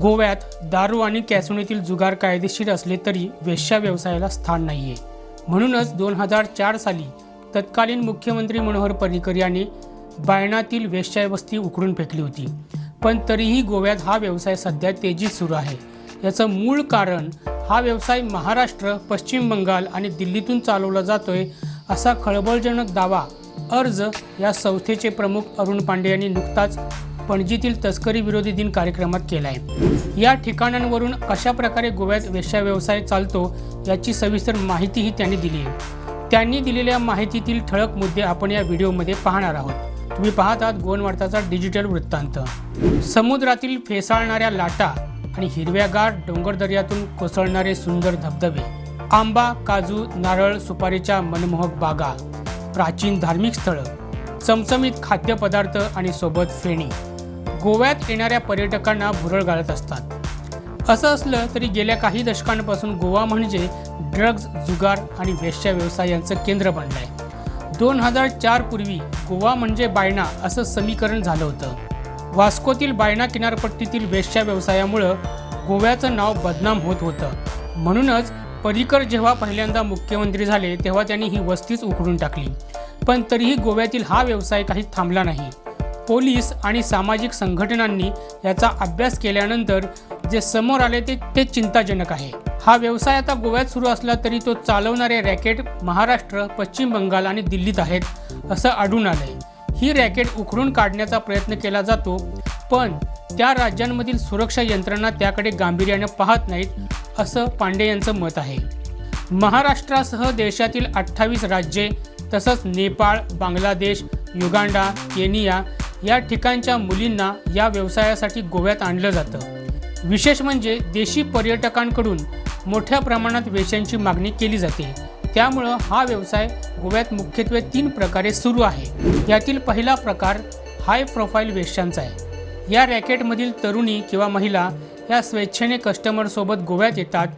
गोव्यात दारू आणि कॅसुनीतील जुगार कायदेशीर असले तरी वेश्या व्यवसायाला स्थान नाही आहे म्हणूनच दोन हजार चार साली तत्कालीन मुख्यमंत्री मनोहर पर्रिकर यांनी बायणातील वेश्यावस्ती उकडून फेकली होती. पण तरीही गोव्यात हा व्यवसाय सध्या तेजीत सुरू आहे. याचं मूळ कारण हा व्यवसाय महाराष्ट्र पश्चिम बंगाल आणि दिल्लीतून चालवला जातोय असा खळबळजनक दावा अर्ज या संस्थेचे प्रमुख अरुण पांडे यांनी नुकताच पणजीतील तस्करी विरोधी दिन कार्यक्रमात केला आहे या ठिकाणांवरून कशा प्रकारे गोव्यात वेश्या व्यवसाय चालतो याची सविस्तर माहितीही त्यांनी दिली आहे. त्यांनी दिलेल्या माहितीतील ठळक मुद्दे आपण या व्हिडिओमध्ये पाहणार आहोत. तुम्ही पाहत आहात गोवनवार्ताचा डिजिटल वृत्तांत. समुद्रातील फेसाळणाऱ्या लाटा आणि हिरव्यागार डोंगरदऱ्यातून कोसळणारे सुंदर धबधबे आंबा काजू नारळ सुपारीच्या मनमोहक बागा प्राचीन धार्मिक स्थळं चमचमीत खाद्यपदार्थ आणि सोबत फेणी गोव्यात येणाऱ्या पर्यटकांना भुरळ घालत असतात. असं असलं तरी गेल्या काही दशकांपासून गोवा म्हणजे ड्रग्ज जुगार आणि वेश्या व्यवसाय यांचं केंद्र बनलं आहे दोन हजार चार पूर्वी गोवा म्हणजे बायणा असं समीकरण झालं होतं. वास्कोतील बायणा किनारपट्टीतील वेश्या व्यवसायामुळं गोव्याचं नाव बदनाम होत होतं. म्हणूनच पर्रिकर जेव्हा पहिल्यांदा मुख्यमंत्री झाले तेव्हा त्यांनी ही वस्तीच उखडून टाकली. पण तरीही गोव्यातील हा व्यवसाय काही थांबला नाही. पोलीस आणि सामाजिक संघटनांनी याचा अभ्यास केल्यानंतर जे समोर आले ते ते चिंताजनक आहे. हा व्यवसाय आता गोव्यात सुरू असला तरी तो चालवणारे रॅकेट महाराष्ट्र पश्चिम बंगाल आणि दिल्लीत आहेत असं आढळून आलंय. ही रॅकेट उखडून काढण्याचा प्रयत्न केला जातो पण त्या राज्यांमधील सुरक्षा यंत्रणा त्याकडे गांभीर्यानं पाहत नाहीत असं पांडे यांचं मत आहे. महाराष्ट्रासह देशातील अठ्ठावीस राज्ये तसंच नेपाळ बांगलादेश युगांडा केनिया या ठिकाणच्या मुलींना या व्यवसायासाठी गोव्यात आणलं जातं. विशेष म्हणजे देशी पर्यटकांकडून मोठ्या प्रमाणात वेश्यांची मागणी केली जाते. त्यामुळं हा व्यवसाय गोव्यात मुख्यत्वे तीन प्रकारे सुरू आहे. यातील पहिला प्रकार हाय प्रोफाईल वेश्यांचा आहे. या रॅकेटमधील तरुणी किंवा महिला या स्वेच्छेने कस्टमरसोबत गोव्यात येतात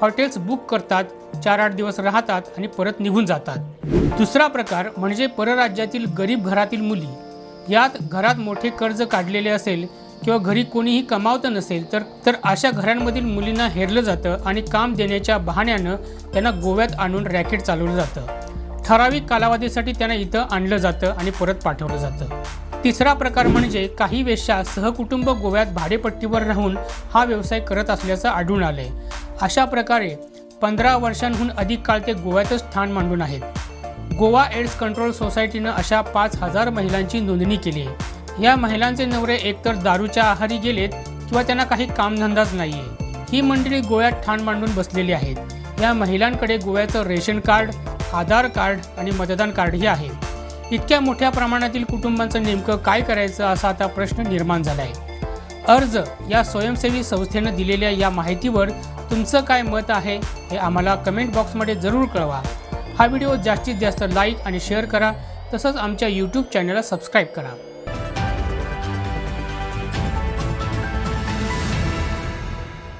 हॉटेल्स बुक करतात चार आठ दिवस राहतात आणि परत निघून जातात. दुसरा प्रकार म्हणजे परराज्यातील गरीब घरातील मुली. यात घरात मोठे कर्ज काढलेले असेल किंवा घरी कोणीही कमावतं नसेल तर तर अशा घरांमधील मुलींना हेरलं जातं आणि काम देण्याच्या बहाण्यानं त्यांना गोव्यात आणून रॅकेट चालवलं जातं. ठराविक कालावधीसाठी त्यांना इथं आणलं जातं आणि परत पाठवलं जातं. तिसरा प्रकार म्हणजे काही वेश्या सहकुटुंब गोव्यात भाडेपट्टीवर राहून हा व्यवसाय करत असल्याचं आढळून आलंय. अशा प्रकारे पंधरा वर्षांहून अधिक काळ ते गोव्यातच ठाण मांडून आहेत. गोवा एड्स कंट्रोल सोसायटीनं अशा पाच हजार महिलांची नोंदणी केली आहे. या महिलांचे नवरे एकतर दारूच्या आहारी गेलेत किंवा त्यांना काही कामधंदाच नाही आहे ही मंडळी गोव्यात ठाण मांडून बसलेली आहेत. या महिलांकडे गोव्याचं रेशन कार्ड आधार कार्ड आणि मतदान कार्डही आहे. इतक्या मोठ्या प्रमाणातील कुटुंबांचं नेमकं काय करायचं असा आता प्रश्न निर्माण झाला आहे अर्ज या स्वयंसेवी संस्थेनं दिलेल्या या माहितीवर तुमचं काय मत आहे हे आम्हाला कमेंट बॉक्समध्ये जरूर कळवा. हा व्हिडिओ जास्तीत जास्त लाईक आणि शेअर करा. तसंच आमच्या यूट्यूब चॅनलला सबस्क्राईब करा.